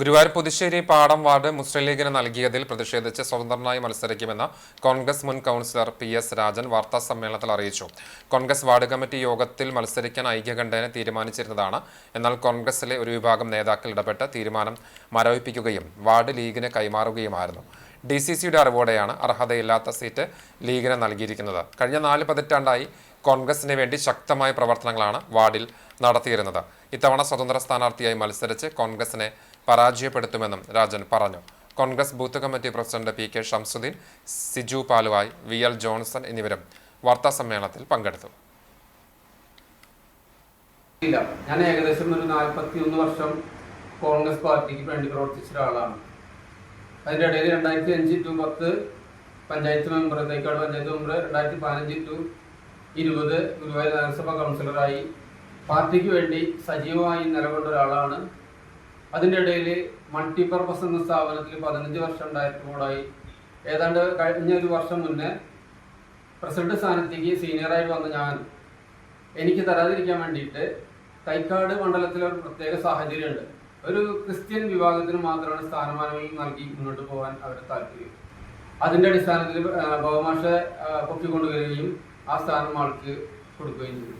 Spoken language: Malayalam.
ഗുരുവായൂർ പുതുശ്ശേരി പാടം വാർഡ് മുസ്ലിം ലീഗിന് നൽകിയതിൽ പ്രതിഷേധിച്ച് സ്വതന്ത്രനായി മത്സരിക്കുമെന്ന് കോൺഗ്രസ് മുൻ കൗൺസിലർ പി എസ് രാജൻ വാർത്താ സമ്മേളനത്തിൽ അറിയിച്ചു. കോൺഗ്രസ് വാർഡ് കമ്മിറ്റി യോഗത്തിൽ മത്സരിക്കാൻ ഐക്യകണ്ഠേന തീരുമാനിച്ചിരുന്നതാണ്. എന്നാൽ കോൺഗ്രസിലെ ഒരു വിഭാഗം നേതാക്കൾ ഇടപെട്ട് തീരുമാനം മരവിപ്പിക്കുകയും വാർഡ് ലീഗിന് കൈമാറുകയുമായിരുന്നു. ഡി സി സിയുടെ അറിവോടെയാണ് അർഹതയില്ലാത്ത സീറ്റ് ലീഗിന് നൽകിയിരിക്കുന്നത്. കഴിഞ്ഞ നാല് പതിറ്റാണ്ടായി കോൺഗ്രസിന് വേണ്ടി ശക്തമായ പ്രവർത്തനങ്ങളാണ് വാർഡിൽ നടത്തിയിരുന്നത്. ഇത്തവണ സ്വതന്ത്ര സ്ഥാനാർത്ഥിയായി മത്സരിച്ച് കോൺഗ്രസിനെ പരാജയപ്പെടുത്തുമെന്നും രാജൻ പറഞ്ഞു. Congress booth committee president P K Shamsuddin Siju Paluvai V L Johnson എന്നിവരും വാർത്താ സമ്മേളനത്തിൽ പങ്കെടുത്തു. ഞാൻ ഏകദേശം ഒരു നാൽപ്പത്തി ഒന്ന് വർഷം കോൺഗ്രസ് പാർട്ടിക്ക് വേണ്ടി പ്രവർത്തിച്ച ഒരാളാണ് അതിന്റെ ഇടയിൽ രണ്ടായിരത്തി അഞ്ച് ടു പത്ത് പഞ്ചായത്ത് മെമ്പർ തേക്കാട് പഞ്ചായത്ത് മെമ്പർ രണ്ടായിരത്തി പതിനഞ്ച് ടു ഇരുപത് ഗുരുവായൂർ നഗരസഭാ കൗൺസിലറായി. പാർട്ടിക്ക് വേണ്ടി സജീവമായി നിലകൊണ്ട ഒരാളാണ് അതിന്റെ ഇടയിൽ മൾട്ടിപർപ്പസ് എന്ന സ്ഥാപനത്തിൽ പതിനഞ്ച് വർഷം ഡയറക്ടറോടായി ഏതാണ്ട് കഴിഞ്ഞ ഒരു വർഷം മുന്നേ പ്രസിഡന്റ് സ്ഥാനത്തേക്ക് സീനിയറായി വന്ന ഞാൻ എനിക്ക് തരാതിരിക്കാൻ വേണ്ടിയിട്ട് തൈക്കാട് മണ്ഡലത്തിലെ ഒരു പ്രത്യേക സാഹചര്യമുണ്ട്. ഒരു ക്രിസ്ത്യൻ വിഭാഗത്തിന് മാത്രമാണ് സ്ഥാനമാനങ്ങൾ നൽകി മുന്നോട്ട് പോകാൻ അവരുടെ താല്പര്യം. അതിന്റെ അടിസ്ഥാനത്തിൽ ബഹുമാഷ പൊക്കിക്കൊണ്ടുവരികയും ആ സ്ഥാനം ആൾക്ക് കൊടുക്കുകയും ചെയ്തു.